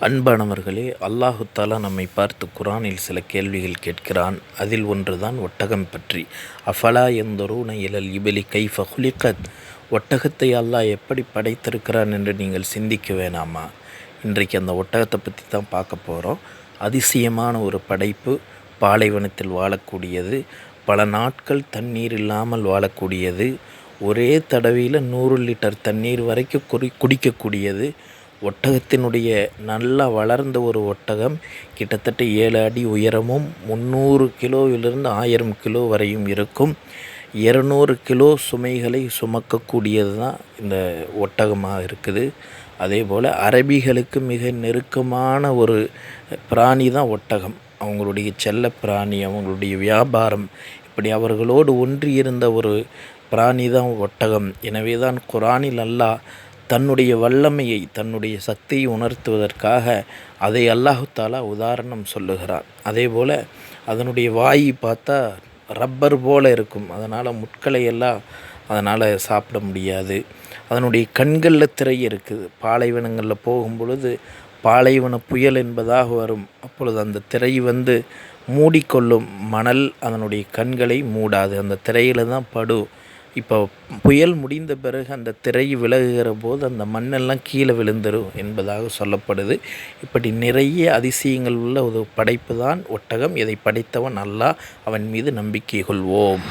அன்பானவர்களே அல்லாஹுத்தாலா நம்மை பார்த்து குரானில் சில கேள்விகள் கேட்கிறான். அதில் ஒன்றுதான் ஒட்டகம் பற்றி. அஃபலா எந்தரூன இலல் இபலி கைஃப ஹுலிகத்? ஒட்டகத்தை அல்லாஹ் எப்படி படைத்திருக்கிறான் என்று நீங்கள் சிந்திக்க வேணாமா? இன்றைக்கு அந்த ஒட்டகத்தை பற்றி தான் பார்க்க போகிறோம் அதிசயமான ஒரு படைப்பு. பாலைவனத்தில் வாழக்கூடியது. பல நாட்கள் தண்ணீர் இல்லாமல் வாழக்கூடியது. ஒரே தடவையில் நூறு லிட்டர் தண்ணீர் வரைக்கும் குடி குடிக்கக்கூடியது. ஒட்டகத்தினுடைய நல்லா வளர்ந்த ஒரு ஒட்டகம் கிட்டத்தட்ட ஏழு அடி உயரமும் முந்நூறு கிலோவிலிருந்து ஆயிரம் கிலோ வரையும் இருக்கும். இரநூறு கிலோ சுமைகளை சுமக்கக்கூடியது தான் இந்த ஒட்டகமாக இருக்குது. அதே போல் அரபிகளுக்கு மிக நெருக்கமான ஒரு பிராணி தான் ஒட்டகம். அவங்களுடைய செல்ல பிராணி அவங்களுடைய வியாபாரம் இப்படி அவர்களோடு ஒன்றி இருந்த ஒரு பிராணி தான் ஒட்டகம். எனவே தான் குரானில் அல்லாஹ் தன்னுடைய வல்லமையை தன்னுடைய சக்தியை உணர்த்துவதற்காக அதை அல்லாஹு தாலா உதாரணம் சொல்லுகிறார் அதே போல் அதனுடைய வாய் பார்த்தா ரப்பர் போல் இருக்கும். அதனால் முட்களை எல்லாம் அதனால் சாப்பிட முடியாது. அதனுடைய கண்களில் திரை இருக்குது. பாலைவனங்களில் போகும் பொழுது பாலைவன புயல் என்பதாக வரும். அப்பொழுது அந்த திரை வந்து மூடிக்கொள்ளும் மணல் அதனுடைய கண்களை மூடாது. அந்த திரையில் தான் படும் இப்போ புயல் முடிந்த பிறகு அந்த திரை விலகுகிற போது அந்த மண்ணெல்லாம் கீழே விழுந்துடும் என்பதாக சொல்லப்படுது. இப்படி நிறைய அதிசயங்கள் உள்ள ஒரு படைப்பு தான் ஒட்டகம். இதை படைத்தவன் அல்லாஹ். அவன் மீது நம்பிக்கை கொள்வோம்.